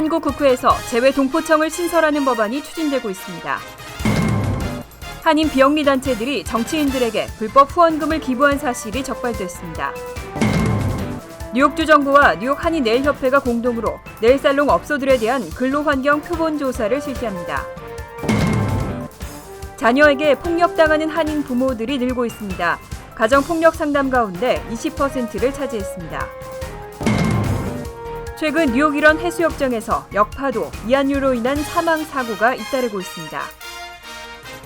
한국 국회에서 재외 동포청을 신설하는 법안이 추진되고 있습니다. 한인 비영리 단체들이 정치인들에게 불법 후원금을 기부한 사실이 적발됐습니다. 뉴욕주 정부와 뉴욕 한인 네일 협회가 공동으로 네일 살롱 업소들에 대한 근로 환경 표본 조사를 실시합니다. 자녀에게 폭력당하는 한인 부모들이 늘고 있습니다. 가정 폭력 상담 가운데 20%를 차지했습니다. 최근 뉴욕 일원 해수욕장에서 역파도, 이한류로 인한 사망 사고가 잇따르고 있습니다.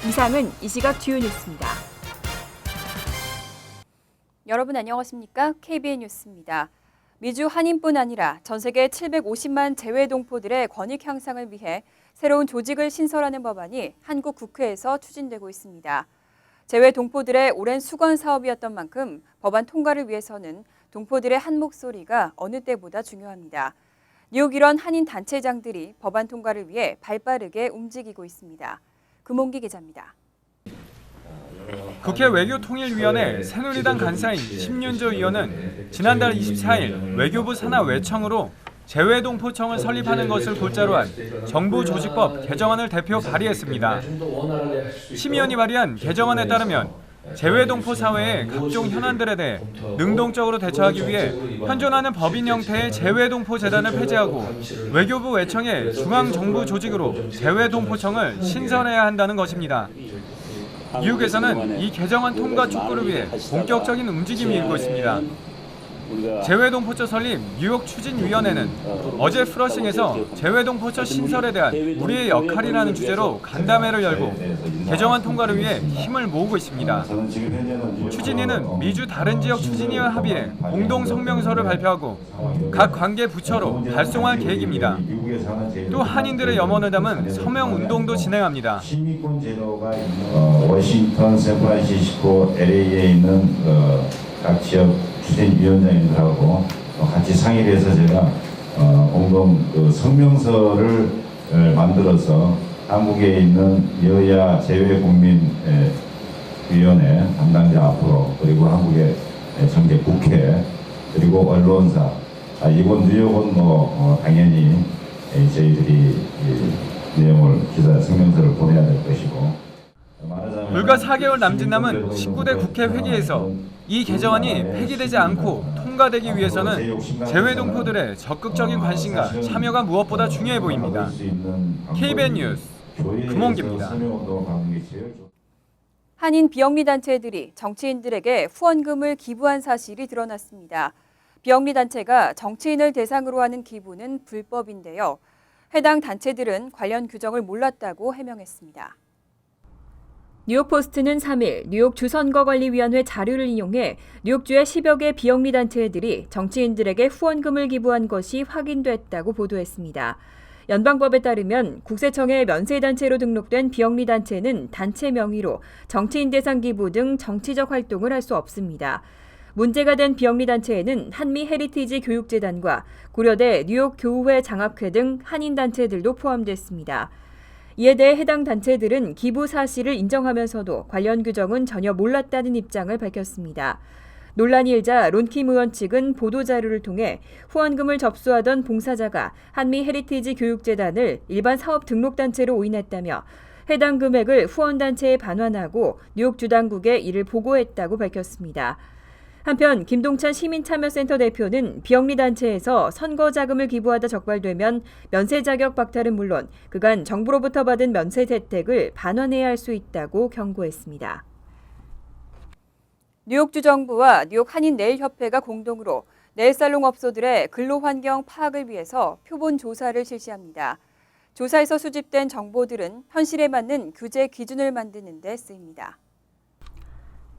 이상은 이 시각 주요 뉴스입니다. 여러분 안녕하십니까? KBN 뉴스입니다. 미주 한인뿐 아니라 전 세계 750만 재외 동포들의 권익 향상을 위해 새로운 조직을 신설하는 법안이 한국 국회에서 추진되고 있습니다. 재외 동포들의 오랜 수건 사업이었던 만큼 법안 통과를 위해서는 동포들의 한 목소리가 어느 때보다 중요합니다. 뉴욕 일원 한인 단체장들이 법안 통과를 위해 발빠르게 움직이고 있습니다. 금홍기 기자입니다. 국회 외교통일위원회 새누리당 간사인 심윤조 의원은 지난달 24일 외교부 산하 외청으로 재외동포청을 설립하는 것을 골자로 한 정부 조직법 개정안을 대표 발의했습니다. 심 의원이 발의한 개정안에 따르면 재외동포 사회의 각종 현안들에 대해 능동적으로 대처하기 위해 현존하는 법인 형태의 재외동포 재단을 폐지하고 외교부 외청의 중앙정부 조직으로 재외동포청을 신설해야 한다는 것입니다. 뉴욕에서는 이 개정안 통과 촉구를 위해 본격적인 움직임이 일고 있습니다. 재외동 포처 설립 뉴욕 추진위원회는 어제 프러싱에서 재외동 포처 신설에 대한 우리의 역할이라는 주제로 간담회를 열고 개정안 통과를 위해 힘을 모으고 있습니다. 추진위는 미주 다른 지역 추진위와 합의해 공동 성명서를 발표하고 각 관계 부처로 발송할 계획입니다. 또 한인들의 염원을 담은 서명 운동도 진행합니다. 시민권 제도가 있는 어, 워싱턴, 샌프란시스코, LA에 있는 어, 각 지역 추진위원장님들하고 어, 같이 상의를 해서 제가 어, 공동 그 성명서를 어, 만들어서 한국에 있는 여야 재외국민 에, 위원회 담당자 앞으로 그리고 한국의 에, 정계 국회 그리고 언론사 아, 이번 뉴욕은 뭐 어, 당연히 에, 저희들이 이 내용을 기사 성명서를 보내야 될 것이고 불과 4개월 남짓 남은 19대 국회 회기에서 이 개정안이 폐기되지 않고 통과되기 위해서는 재외동포들의 적극적인 관심과 참여가 무엇보다 중요해 보입니다. KBN 뉴스 금홍기입니다. 한인 비영리 단체들이 정치인들에게 후원금을 기부한 사실이 드러났습니다. 비영리 단체가 정치인을 대상으로 하는 기부는 불법인데요. 해당 단체들은 관련 규정을 몰랐다고 해명했습니다. 뉴욕포스트는 3일 뉴욕 주선거관리위원회 자료를 인용해 뉴욕주의 10여 개 비영리 단체들이 정치인들에게 후원금을 기부한 것이 확인됐다고 보도했습니다. 연방법에 따르면 국세청에 면세단체로 등록된 비영리 단체는 단체 명의로 정치인 대상 기부 등 정치적 활동을 할 수 없습니다. 문제가 된 비영리 단체에는 한미 헤리티지 교육재단과 고려대 뉴욕 교우회 장학회 등 한인 단체들도 포함됐습니다. 이에 대해 해당 단체들은 기부 사실을 인정하면서도 관련 규정은 전혀 몰랐다는 입장을 밝혔습니다. 논란이 일자 론킴 의원 측은 보도자료를 통해 후원금을 접수하던 봉사자가 한미 헤리티지 교육재단을 일반 사업 등록단체로 오인했다며 해당 금액을 후원단체에 반환하고 뉴욕 주당국에 이를 보고했다고 밝혔습니다. 한편 김동찬 시민참여센터 대표는 비영리 단체에서 선거 자금을 기부하다 적발되면 면세 자격 박탈은 물론 그간 정부로부터 받은 면세 혜택을 반환해야 할 수 있다고 경고했습니다. 뉴욕주 정부와 뉴욕 한인 네일 협회가 공동으로 네일 살롱 업소들의 근로 환경 파악을 위해서 표본 조사를 실시합니다. 조사에서 수집된 정보들은 현실에 맞는 규제 기준을 만드는 데 쓰입니다.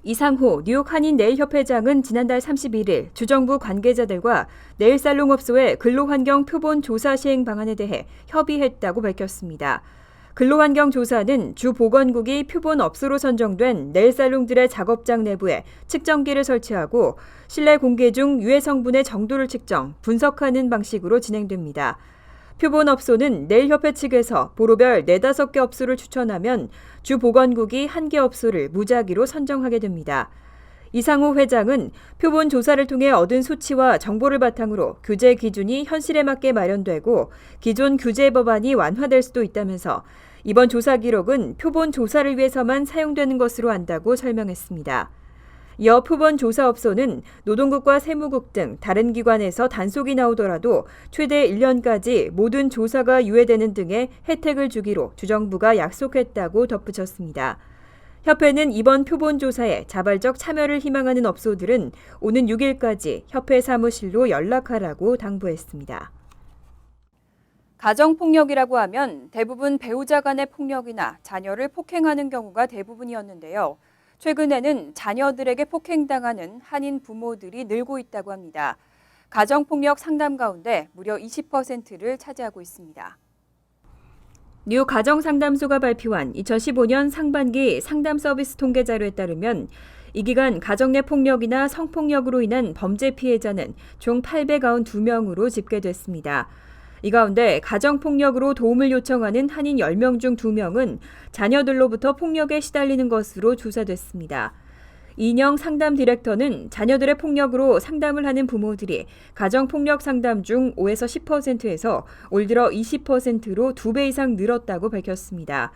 이상호 뉴욕 한인 네일 협회장은 지난달 31일 주정부 관계자들과 네일 살롱 업소의 근로환경 표본 조사 시행 방안에 대해 협의했다고 밝혔습니다. 근로환경 조사는 주 보건국이 표본 업소로 선정된 네일 살롱들의 작업장 내부에 측정기를 설치하고 실내 공개 중 유해 성분의 정도를 측정, 분석하는 방식으로 진행됩니다. 표본 업소는 내일협회 측에서 보로별 4, 5개 업소를 추천하면 주 보건국이 1개 업소를 무작위로 선정하게 됩니다. 이상호 회장은 표본 조사를 통해 얻은 수치와 정보를 바탕으로 규제 기준이 현실에 맞게 마련되고 기존 규제 법안이 완화될 수도 있다면서 이번 조사 기록은 표본 조사를 위해서만 사용되는 것으로 안다고 설명했습니다. 이어 표본 조사업소는 노동국과 세무국 등 다른 기관에서 단속이 나오더라도 최대 1년까지 모든 조사가 유예되는 등의 혜택을 주기로 주정부가 약속했다고 덧붙였습니다. 협회는 이번 표본 조사에 자발적 참여를 희망하는 업소들은 오는 6일까지 협회 사무실로 연락하라고 당부했습니다. 가정폭력이라고 하면 대부분 배우자 간의 폭력이나 자녀를 폭행하는 경우가 대부분이었는데요. 최근에는 자녀들에게 폭행당하는 한인 부모들이 늘고 있다고 합니다. 가정폭력 상담 가운데 무려 20%를 차지하고 있습니다. 뉴 가정상담소가 발표한 2015년 상반기 상담 서비스 통계 자료에 따르면 이 기간 가정 내 폭력이나 성폭력으로 인한 범죄 피해자는 총 892명으로 집계됐습니다. 이 가운데 가정폭력으로 도움을 요청하는 한인 10명 중 2명은 자녀들로부터 폭력에 시달리는 것으로 조사됐습니다. 이영 상담 디렉터는 자녀들의 폭력으로 상담을 하는 부모들이 가정폭력 상담 중 5에서 10%에서 올 들어 20%로 2배 이상 늘었다고 밝혔습니다.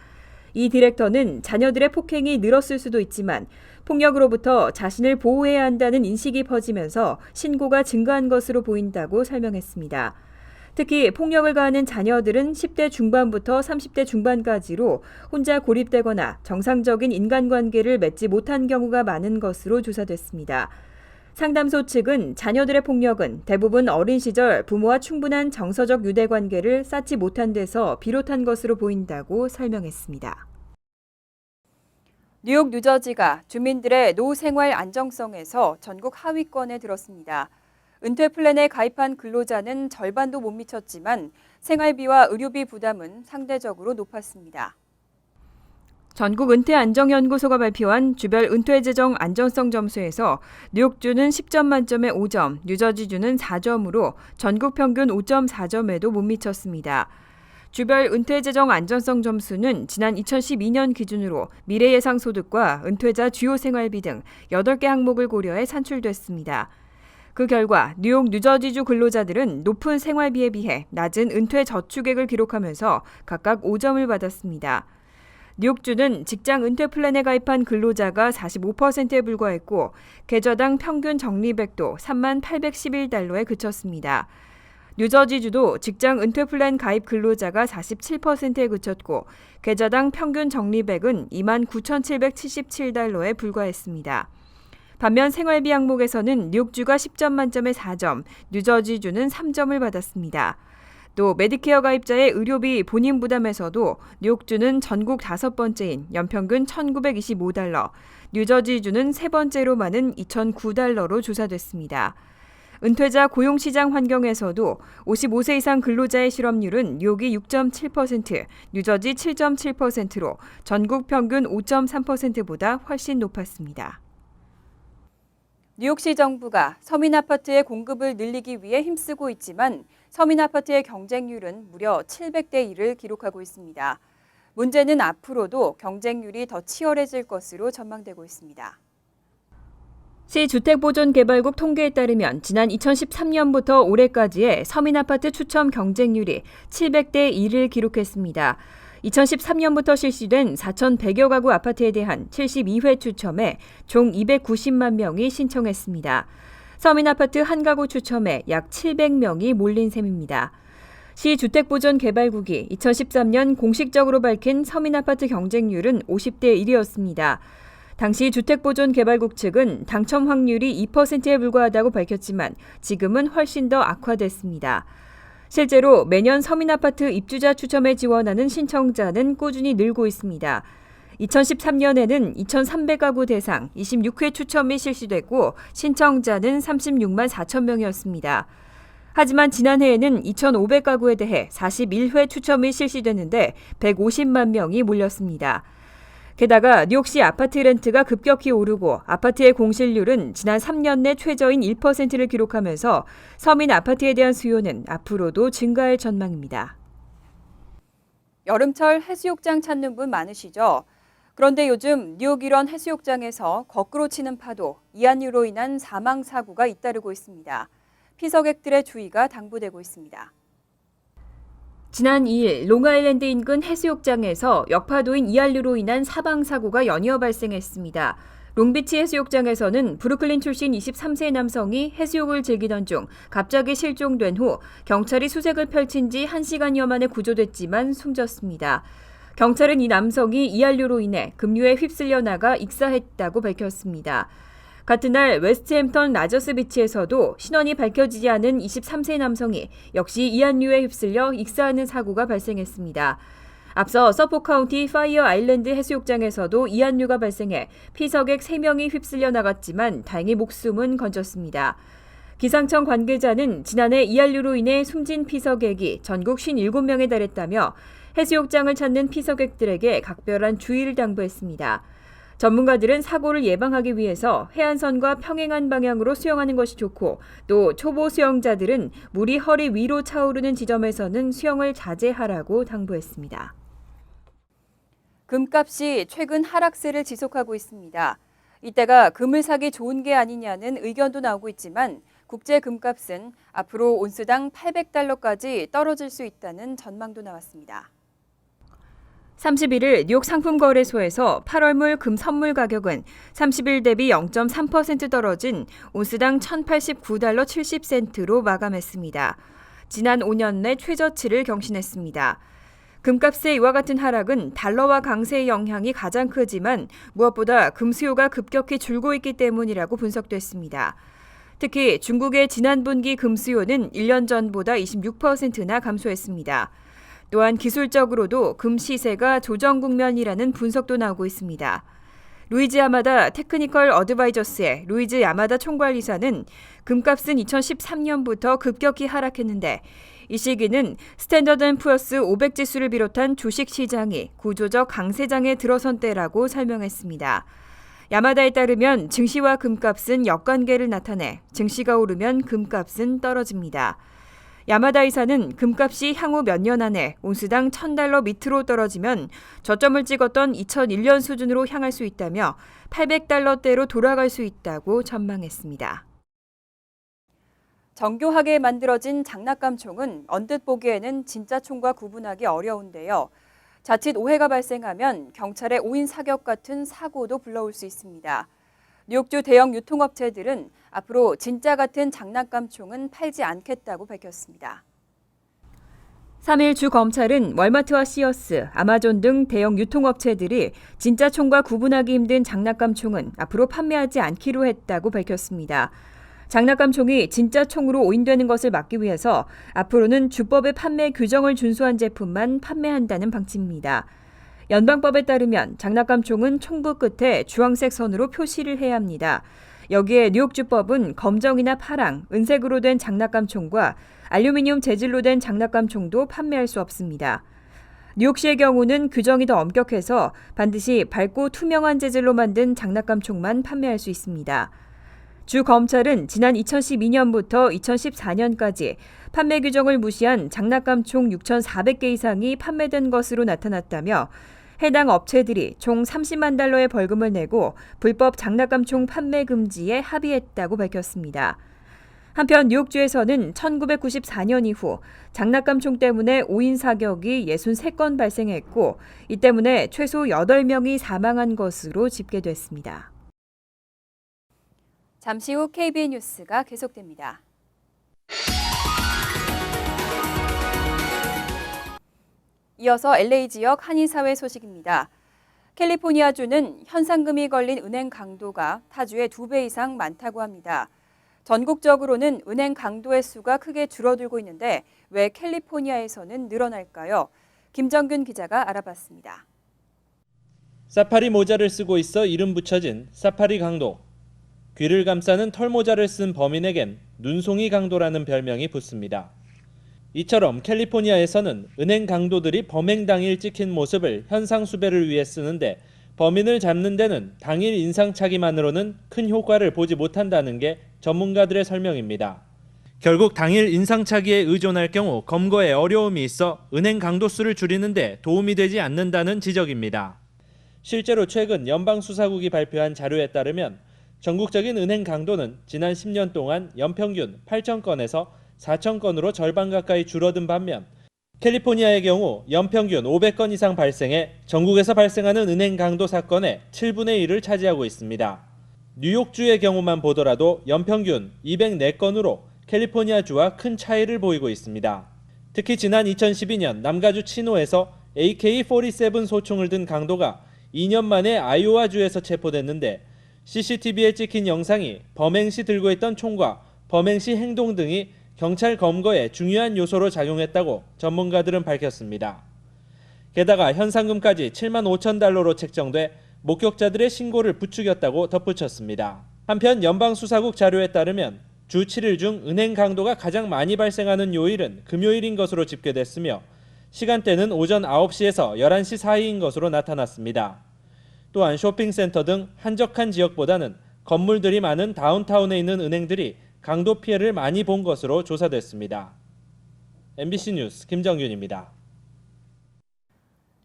이 디렉터는 자녀들의 폭행이 늘었을 수도 있지만 폭력으로부터 자신을 보호해야 한다는 인식이 퍼지면서 신고가 증가한 것으로 보인다고 설명했습니다. 특히 폭력을 가하는 자녀들은 10대 중반부터 30대 중반까지로 혼자 고립되거나 정상적인 인간관계를 맺지 못한 경우가 많은 것으로 조사됐습니다. 상담소 측은 자녀들의 폭력은 대부분 어린 시절 부모와 충분한 정서적 유대 관계를 쌓지 못한 데서 비롯한 것으로 보인다고 설명했습니다. 뉴욕 뉴저지가 주민들의 노생활 안정성에서 전국 하위권에 들었습니다. 은퇴 플랜에 가입한 근로자는 절반도 못 미쳤지만 생활비와 의료비 부담은 상대적으로 높았습니다. 전국 은퇴 안정연구소가 발표한 주별 은퇴 재정 안정성 점수에서 뉴욕주는 10점 만점에 5점, 뉴저지주는 4점으로 전국 평균 5.4점에도 못 미쳤습니다. 주별 은퇴 재정 안전성 점수는 지난 2012년 기준으로 미래 예상 소득과 은퇴자 주요 생활비 등 8개 항목을 고려해 산출됐습니다. 그 결과 뉴욕 뉴저지주 근로자들은 높은 생활비에 비해 낮은 은퇴 저축액을 기록하면서 각각 5점을 받았습니다. 뉴욕주는 직장 은퇴 플랜에 가입한 근로자가 45%에 불과했고 계좌당 평균 적립액도 3만 811달러에 그쳤습니다. 뉴저지주도 직장 은퇴 플랜 가입 근로자가 47%에 그쳤고 계좌당 평균 적립액은 2만 9,777달러에 불과했습니다. 반면 생활비 항목에서는 뉴욕주가 10점 만점에 4점, 뉴저지주는 3점을 받았습니다. 또 메디케어 가입자의 의료비 본인 부담에서도 뉴욕주는 전국 다섯 번째인 연평균 1,925달러, 뉴저지주는 세 번째로 많은 2,009달러로 조사됐습니다. 은퇴자 고용시장 환경에서도 55세 이상 근로자의 실업률은 뉴욕이 6.7%, 뉴저지 7.7%로 전국 평균 5.3%보다 훨씬 높았습니다. 뉴욕시 정부가 서민 아파트의 공급을 늘리기 위해 힘쓰고 있지만 서민 아파트의 경쟁률은 무려 700대 1을 기록하고 있습니다. 문제는 앞으로도 경쟁률이 더 치열해질 것으로 전망되고 있습니다. 시 주택보존개발국 통계에 따르면 지난 2013년부터 올해까지의 서민 아파트 추첨 경쟁률이 700대 1을 기록했습니다. 2013년부터 실시된 4,100여 가구 아파트에 대한 72회 추첨에 총 290만 명이 신청했습니다. 서민 아파트 한 가구 추첨에 약 700명이 몰린 셈입니다. 시 주택보존개발국이 2013년 공식적으로 밝힌 서민 아파트 경쟁률은 50대 1이었습니다. 당시 주택보존개발국 측은 당첨 확률이 2%에 불과하다고 밝혔지만 지금은 훨씬 더 악화됐습니다. 실제로 매년 서민 아파트 입주자 추첨에 지원하는 신청자는 꾸준히 늘고 있습니다. 2013년에는 2,300가구 대상 26회 추첨이 실시됐고 신청자는 36만 4천 명이었습니다. 하지만 지난해에는 2,500가구에 대해 41회 추첨이 실시됐는데 150만 명이 몰렸습니다. 게다가 뉴욕시 아파트 렌트가 급격히 오르고 아파트의 공실률은 지난 3년 내 최저인 1%를 기록하면서 서민 아파트에 대한 수요는 앞으로도 증가할 전망입니다. 여름철 해수욕장 찾는 분 많으시죠? 그런데 요즘 뉴욕 일원 해수욕장에서 거꾸로 치는 파도, 이한류로 인한 사망 사고가 잇따르고 있습니다. 피서객들의 주의가 당부되고 있습니다. 지난 2일 롱아일랜드 인근 해수욕장에서 역파도인 이한류로 인한 사망 사고가 연이어 발생했습니다. 롱비치 해수욕장에서는 브루클린 출신 23세 남성이 해수욕을 즐기던 중 갑자기 실종된 후 경찰이 수색을 펼친 지 1시간여 만에 구조됐지만 숨졌습니다. 경찰은 이 남성이 이한류로 인해 급류에 휩쓸려 나가 익사했다고 밝혔습니다. 같은 날 웨스트햄턴 라저스 비치에서도 신원이 밝혀지지 않은 23세 남성이 역시 이한류에 휩쓸려 익사하는 사고가 발생했습니다. 앞서 서포 카운티 파이어 아일랜드 해수욕장에서도 이한류가 발생해 피서객 3명이 휩쓸려 나갔지만 다행히 목숨은 건졌습니다. 기상청 관계자는 지난해 이한류로 인해 숨진 피서객이 전국 57명에 달했다며 해수욕장을 찾는 피서객들에게 각별한 주의를 당부했습니다. 전문가들은 사고를 예방하기 위해서 해안선과 평행한 방향으로 수영하는 것이 좋고 또 초보 수영자들은 물이 허리 위로 차오르는 지점에서는 수영을 자제하라고 당부했습니다. 금값이 최근 하락세를 지속하고 있습니다. 이때가 금을 사기 좋은 게 아니냐는 의견도 나오고 있지만 국제 금값은 앞으로 온스당 800달러까지 떨어질 수 있다는 전망도 나왔습니다. 31일 뉴욕 상품거래소에서 8월물 금 선물 가격은 30일 대비 0.3% 떨어진 온스당 1,089달러 70센트로 마감했습니다. 지난 5년 내 최저치를 경신했습니다. 금값의 이와 같은 하락은 달러와 강세의 영향이 가장 크지만 무엇보다 금 수요가 급격히 줄고 있기 때문이라고 분석됐습니다. 특히 중국의 지난 분기 금 수요는 1년 전보다 26%나 감소했습니다. 또한 기술적으로도 금 시세가 조정 국면이라는 분석도 나오고 있습니다. 루이즈 야마다 테크니컬 어드바이저스의 루이즈 야마다 총괄이사는 금값은 2013년부터 급격히 하락했는데 이 시기는 스탠더드 앤 푸어스 500 지수를 비롯한 주식 시장이 구조적 강세장에 들어선 때라고 설명했습니다. 야마다에 따르면 증시와 금값은 역관계를 나타내 증시가 오르면 금값은 떨어집니다. 야마다 이사는 금값이 향후 몇 년 안에 온스당 1000달러 밑으로 떨어지면 저점을 찍었던 2001년 수준으로 향할 수 있다며 800달러대로 돌아갈 수 있다고 전망했습니다. 정교하게 만들어진 장난감 총은 언뜻 보기에는 진짜 총과 구분하기 어려운데요. 자칫 오해가 발생하면 경찰의 오인 사격 같은 사고도 불러올 수 있습니다. 뉴욕주 대형 유통업체들은 앞으로 진짜 같은 장난감 총은 팔지 않겠다고 밝혔습니다. 3일 주 검찰은 월마트와 시어스, 아마존 등 대형 유통업체들이 진짜 총과 구분하기 힘든 장난감 총은 앞으로 판매하지 않기로 했다고 밝혔습니다. 장난감 총이 진짜 총으로 오인되는 것을 막기 위해서 앞으로는 주법의 판매 규정을 준수한 제품만 판매한다는 방침입니다. 연방법에 따르면 장난감 총은 총구 끝에 주황색 선으로 표시를 해야 합니다. 여기에 뉴욕주법은 검정이나 파랑, 은색으로 된 장난감 총과 알루미늄 재질로 된 장난감 총도 판매할 수 없습니다. 뉴욕시의 경우는 규정이 더 엄격해서 반드시 밝고 투명한 재질로 만든 장난감 총만 판매할 수 있습니다. 주 검찰은 지난 2012년부터 2014년까지 판매 규정을 무시한 장난감 총 6,400개 이상이 판매된 것으로 나타났다며 해당 업체들이 총 30만 달러의 벌금을 내고 불법 장난감 총 판매 금지에 합의했다고 밝혔습니다. 한편 뉴욕주에서는 1994년 이후 장난감 총 때문에 오인 사격이 63건 발생했고 이 때문에 최소 8명이 사망한 것으로 집계됐습니다. 잠시 후 KBN 뉴스가 계속됩니다. 이어서 LA 지역 한인사회 소식입니다. 캘리포니아주는 현상금이 걸린 은행 강도가 타주의 두배 이상 많다고 합니다. 전국적으로는 은행 강도의 수가 크게 줄어들고 있는데 왜 캘리포니아에서는 늘어날까요? 김정균 기자가 알아봤습니다. 사파리 모자를 쓰고 있어 이름 붙여진 사파리 강도. 귀를 감싸는 털모자를 쓴 범인에겐 눈송이 강도라는 별명이 붙습니다. 이처럼 캘리포니아에서는 은행 강도들이 범행 당일 찍힌 모습을 현상 수배를 위해 쓰는데 범인을 잡는 데는 당일 인상착의만으로는 큰 효과를 보지 못한다는 게 전문가들의 설명입니다. 결국 당일 인상착의에 의존할 경우 검거에 어려움이 있어 은행 강도 수를 줄이는데 도움이 되지 않는다는 지적입니다. 실제로 최근 연방수사국이 발표한 자료에 따르면 전국적인 은행 강도는 지난 10년 동안 연평균 8,000건에서 4,000건으로 절반 가까이 줄어든 반면 캘리포니아의 경우 연평균 500건 이상 발생해 전국에서 발생하는 은행 강도 사건의 7분의 1을 차지하고 있습니다. 뉴욕주의 경우만 보더라도 연평균 204건으로 캘리포니아주와 큰 차이를 보이고 있습니다. 특히 지난 2012년 남가주 치노에서 AK-47 소총을 든 강도가 2년 만에 아이오와주에서 체포됐는데 CCTV에 찍힌 영상이 범행 시 들고 있던 총과 범행 시 행동 등이 경찰 검거에 중요한 요소로 작용했다고 전문가들은 밝혔습니다. 게다가 현상금까지 7만 5천 달러로 책정돼 목격자들의 신고를 부추겼다고 덧붙였습니다. 한편 연방수사국 자료에 따르면 주 7일 중 은행 강도가 가장 많이 발생하는 요일은 금요일인 것으로 집계됐으며 시간대는 오전 9시에서 11시 사이인 것으로 나타났습니다. 또한 쇼핑센터 등 한적한 지역보다는 건물들이 많은 다운타운에 있는 은행들이 강도 피해를 많이 본 것으로 조사됐습니다. MBC 뉴스 김정균입니다.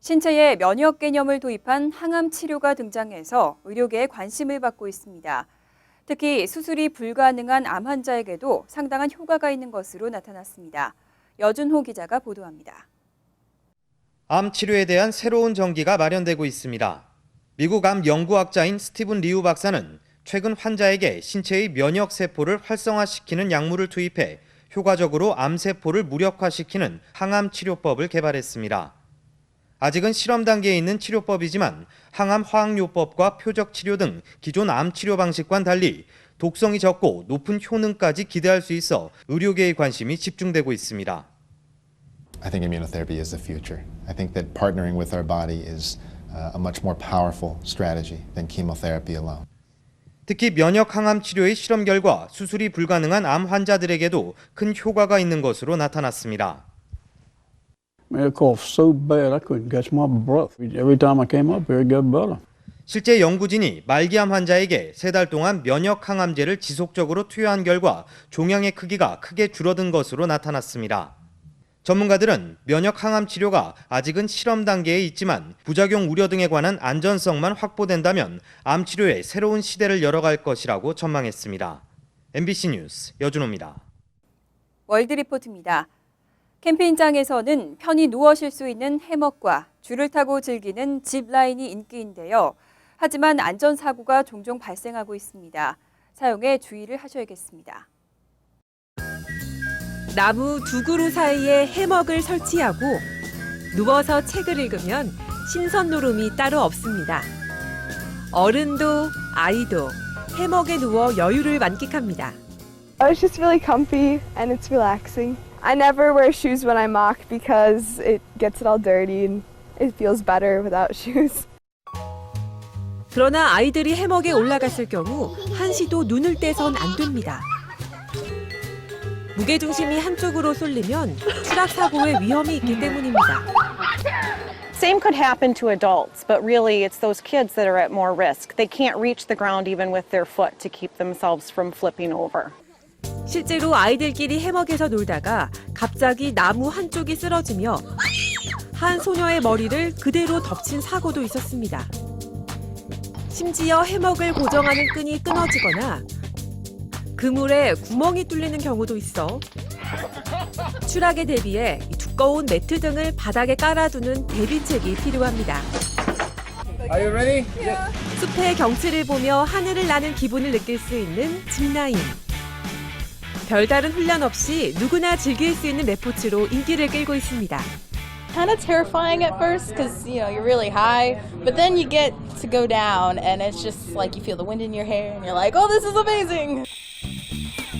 신체에 면역 개념을 도입한 항암 치료가 등장해서 의료계의 관심을 받고 있습니다. 특히 수술이 불가능한 암 환자에게도 상당한 효과가 있는 것으로 나타났습니다. 여준호 기자가 보도합니다. 암 치료에 대한 새로운 전기가 마련되고 있습니다. 미국 암 연구학자인 스티븐 리우 박사는 최근 환자에게 신체의 면역 세포를 활성화시키는 약물을 투입해 효과적으로 암 세포를 무력화시키는 항암 치료법을 개발했습니다. 아직은 실험 단계에 있는 치료법이지만 항암 화학요법과 표적 치료 등 기존 암 치료 방식과는 달리 독성이 적고 높은 효능까지 기대할 수 있어 의료계의 관심이 집중되고 있습니다. I think immunotherapy is the future. I think that partnering with our body is uh, a much more powerful strategy than chemotherapy alone. 특히 면역 항암 치료의 실험 결과 수술이 불가능한 암 환자들에게도 큰 효과가 있는 것으로 나타났습니다. 실제 연구진이 말기암 환자에게 세 달 동안 면역 항암제를 지속적으로 투여한 결과 종양의 크기가 크게 줄어든 것으로 나타났습니다. 전문가들은 면역 항암 치료가 아직은 실험 단계에 있지만 부작용 우려 등에 관한 안전성만 확보된다면 암 치료의 새로운 시대를 열어갈 것이라고 전망했습니다. MBC 뉴스 여준호입니다. 월드 리포트입니다. 캠핑장에서는 편히 누워 쉴 수 있는 해먹과 줄을 타고 즐기는 집 라인이 인기인데요. 하지만 안전사고가 종종 발생하고 있습니다. 사용에 주의를 하셔야겠습니다. 나무 두 그루 사이에 해먹을 설치하고 누워서 책을 읽으면 신선 노름이 따로 없습니다. 어른도 아이도 해먹에 누워 여유를 만끽합니다. Oh, it's just really comfy and it's relaxing. I never wear shoes when I mock because it gets it all dirty and it feels better without shoes. 그러나 아이들이 해먹에 올라갔을 경우 한시도 눈을 떼선 안 됩니다. 무게중심이 한쪽으로 쏠리면 추락 사고의 위험이 있기 때문입니다. Same could happen to adults, but really it's those kids that are at more risk. They can't reach the ground even with their foot to keep themselves from flipping over. 실제로 아이들끼리 해먹에서 놀다가 갑자기 나무 한쪽이 쓰러지며 한 소녀의 머리를 그대로 덮친 사고도 있었습니다. 심지어 해먹을 고정하는 끈이 끊어지거나 그물에 구멍이 뚫리는 경우도 있어 추락에 대비해 이 두꺼운 매트 등을 바닥에 깔아두는 대비책이 필요합니다. 숲의 경치를 보며 하늘을 나는 기분을 느낄 수 있는 짚라인. 별다른 훈련 없이 누구나 즐길 수 있는 레포츠로 인기를 끌고 있습니다. kind of terrifying at first because you know you're really high but then you get to go down and it's just like you feel the wind in your hair and you're like oh this is amazing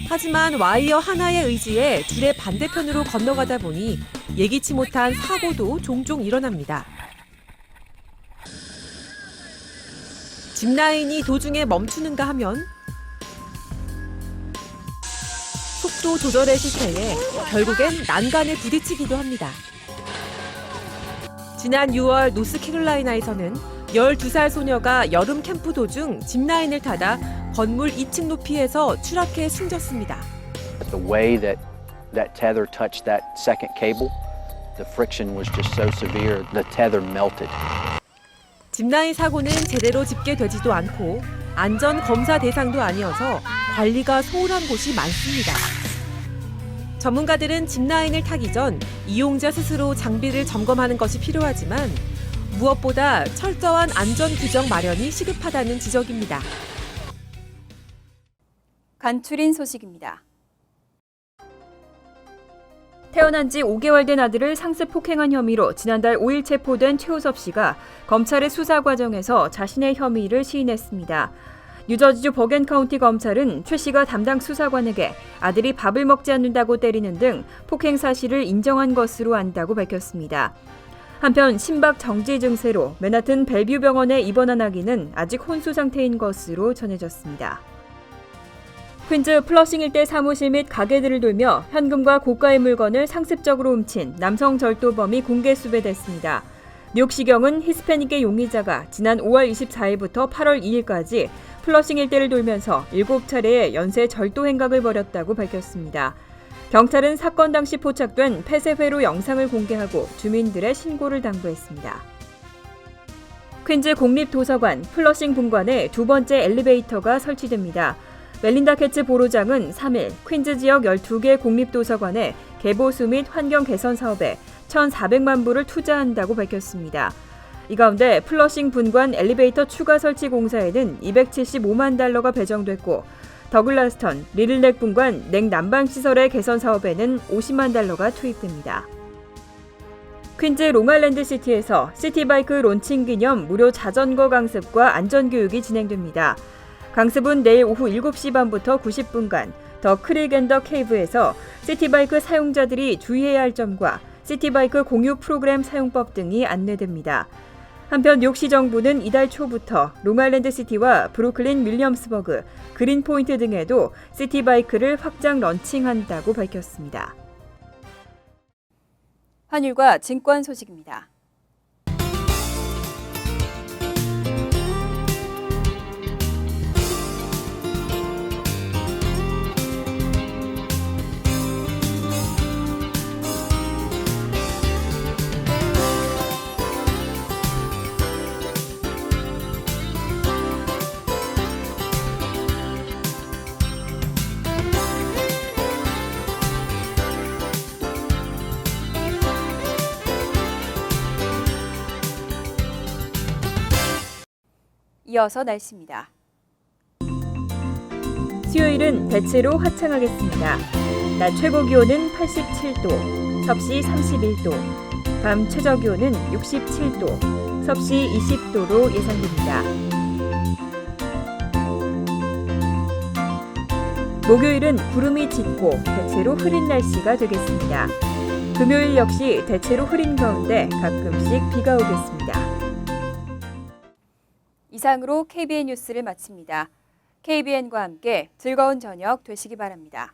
하지만 와이어 하나의 의지에 줄의 반대편으로 건너가다 보니 예기치 못한 사고도 종종 일어납니다. 짚라인이 도중에 멈추는가 하면 속도 조절에 실패해 결국엔 난간에 부딪히기도 합니다. 지난 6월 노스캐롤라이나에서는 12살 소녀가 여름 캠프 도중 짚라인을 타다 건물 2층 높이에서 추락해 숨졌습니다. The way that that tether touched that second cable, the friction was just so severe, the tether melted. 짚라인 사고는 제대로 집계되지도 않고 안전 검사 대상도 아니어서 관리가 소홀한 곳이 많습니다. 전문가들은 짚라인을 타기 전 이용자 스스로 장비를 점검하는 것이 필요하지만 무엇보다 철저한 안전 규정 마련이 시급하다는 지적입니다. 간추린 소식입니다. 태어난 지 5개월 된 아들을 상습 폭행한 혐의로 지난달 5일 체포된 최우섭 씨가 검찰의 수사 과정에서 자신의 혐의를 시인했습니다. 뉴저지주 버겐 카운티 검찰은 최 씨가 담당 수사관에게 아들이 밥을 먹지 않는다고 때리는 등 폭행 사실을 인정한 것으로 안다고 밝혔습니다. 한편 심박 정지 증세로 맨하튼 벨뷰 병원에 입원한 아기는 아직 혼수 상태인 것으로 전해졌습니다. 퀸즈 플러싱 일대 사무실 및 가게들을 돌며 현금과 고가의 물건을 상습적으로 훔친 남성 절도범이 공개 수배됐습니다. 뉴욕시경은 히스패닉계 용의자가 지난 5월 24일부터 8월 2일까지 플러싱 일대를 돌면서 7차례의 연쇄 절도 행각을 벌였다고 밝혔습니다. 경찰은 사건 당시 포착된 폐쇄회로 영상을 공개하고 주민들의 신고를 당부했습니다. 퀸즈 공립도서관 플러싱 분관에 두 번째 엘리베이터가 설치됩니다. 멜린다 캐츠 보로장은 3일 퀸즈 지역 12개 공립도서관에 개보수 및 환경 개선 사업에 1,400만 불을 투자한다고 밝혔습니다. 이 가운데 플러싱 분관 엘리베이터 추가 설치 공사에는 275만 달러가 배정됐고 더글라스턴, 리들넥 분관 냉 난방 시설의 개선 사업에는 50만 달러가 투입됩니다. 퀸즈 롱알랜드 시티에서 시티바이크 론칭 기념 무료 자전거 강습과 안전교육이 진행됩니다. 강습은 내일 오후 7시 반부터 90분간 더 크릭 앤더 케이브에서 시티바이크 사용자들이 주의해야 할 점과 시티바이크 공유 프로그램 사용법 등이 안내됩니다. 한편 뉴욕시 정부는 이달 초부터 롱알랜드 시티와 브루클린 윌리엄스버그, 그린포인트 등에도 시티바이크를 확장 런칭한다고 밝혔습니다. 환율과 증권 소식입니다. 이어서 날씨입니다. 수요일은 대체로 화창하겠습니다. 낮 최고 기온은 87도, 섭씨 31도, 밤 최저 기온은 67도, 섭씨 20도로 예상됩니다. 목요일은 구름이 짙고 대체로 흐린 날씨가 되겠습니다. 금요일 역시 대체로 흐린 가운데 가끔씩 비가 오겠습니다. 이상으로 KBN 뉴스를 마칩니다. KBN과 함께 즐거운 저녁 되시기 바랍니다.